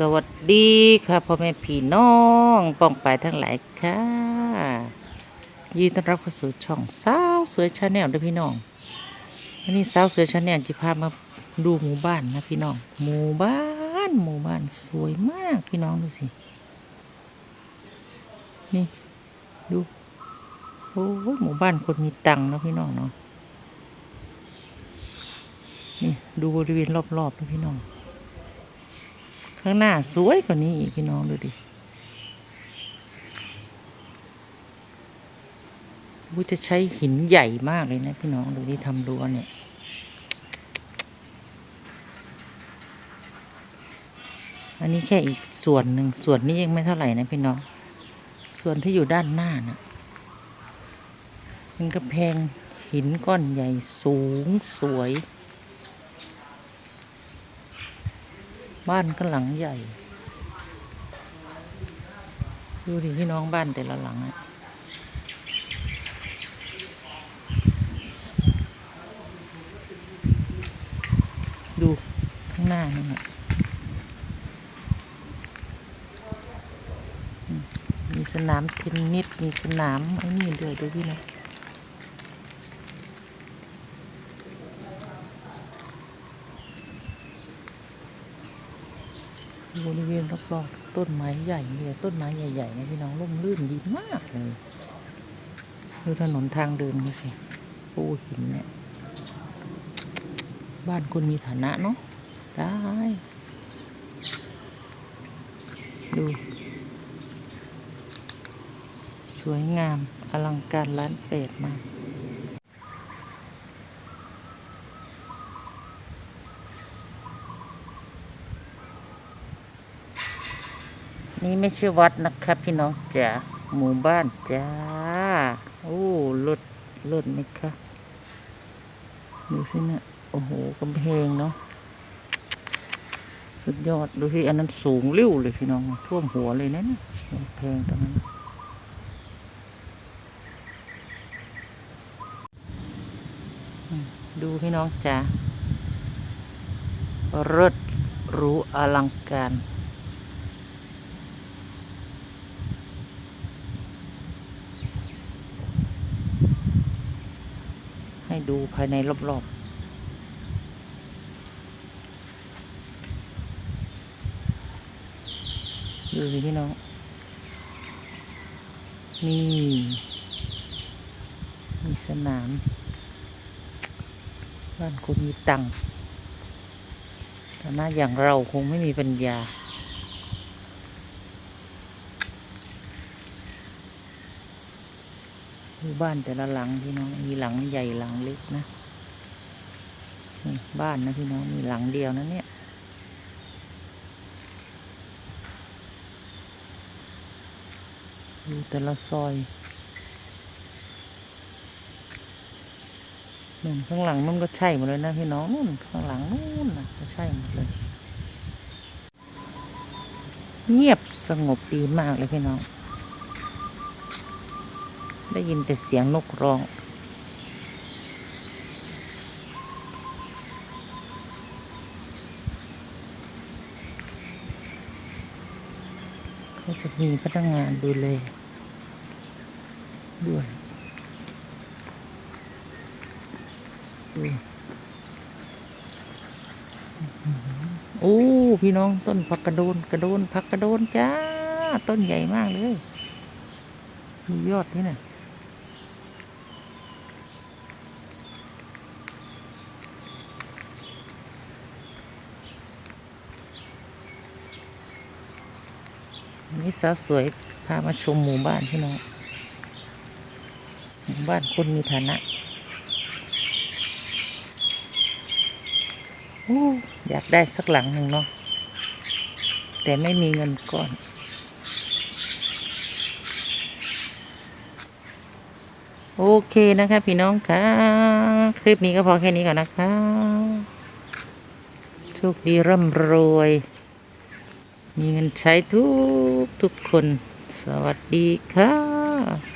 สวัสดีค่ะพ่อแม่พี่น้องป้องไปทั้งหลายค่ะยินดีต้อนรับเข้าสู่ช่องสาวสวยชาแนลด้วยพี่น้องวันนี้สาวสวยชาแนลจะพามาดูหมู่บ้านนะพี่น้องหมู่บ้านหมู่บ้านสวยมากพี่น้องดูสินี่ดูโอ้หมู่บ้านคนมีตังค์นะพี่น้องเนาะนี่ดูบริเวณรอบๆนะพี่น้อง ข้างหน้าสวยกว่านี้อีกพี่น้องดูดิวูจะใช้หินใหญ่มากเลยนะพี่น้องดูที่ทำรั้วเนี่ยอันนี้แค่อีกส่วนหนึ่งส่วนนี้ยังไม่เท่าไหร่นะพี่น้อง ส่วนที่อยู่ด้านหน้าน่ะเป็นกระแพงหินก้อนใหญ่สูงสวย บ้านก็หลังใหญ่ ดูดิพี่น้องบ้านแต่ละหลังอะดูข้างหน้านั่นน่ะมมีสนามเทนนิส มีสนามไอ้นี่ด้วยดูพี่นะ บริเวณรอบๆต้นไม้ใหญ่เนี่ยต้นไม้ใหญ่ๆนี่ยพี่น้องร่มรื่นดีมากเลยดูถนนทางเดินเขาสิปูหินเนี่ย บ้านคนมีฐานะเนาะได้ดู สวยงามอลังการล้านเป็ดมาก นี่ไม่ใช่วัดนะครับ พี่น้องจ๋าหมู่บ้านจ้าโอ้ลดลดไหมคะดูสินะโอ้โหกำแพงเนาะสุดยอดดูสิอันนั้นสูงริ้วเลยพี่น้องท่วมหัวเลยนะเนี่ยกำแพงตรงนั้นดูพี่น้องจ๋ารถรู้อลังการ ให้ดูภายในรอบๆดูสิพี่น้อง นี่ มีสนาม บ้านคนมีตังค์แต่หน้าอย่างเราคงไม่มีปัญญา ดูบ้านแต่ละหลังพี่น้อง มีหลังใหญ่หลังเล็กนะนี่บ้านนะพี่น้อง มีหลังเดียวนะเนี่ย ดูแต่ละซอยนู่นข้างหลังนู่นก็ใช่หมดเลยนะพี่น้องนู่นข้างหลังนู่นนะก็ใช่หมดเลย เงียบสงบดีมากเลยพี่น้อง ได้ยินแต่เสียงนกร้อง เขาจะมีพนักงานดูแลด้วยดูโอ้พี่น้องต้นผักกระโดนกระโดนผักกระโดนจ้า ต้นใหญ่มากเลยดูยอดนี่นะ นี่สาวสวยพามาชมหมู่บ้านพี่น้องหมู่บ้านคนมีฐานะโอ้อยากได้สักหลังหนึ่งเนาะแต่ไม่มีเงินก้อนโอเคนะคะพี่น้องค่ะคลิปนี้ก็พอแค่นี้ก่อนนะคะโชคดีร่ำรวย มีเงินใช้ทุกทุกคน สวัสดีค่ะ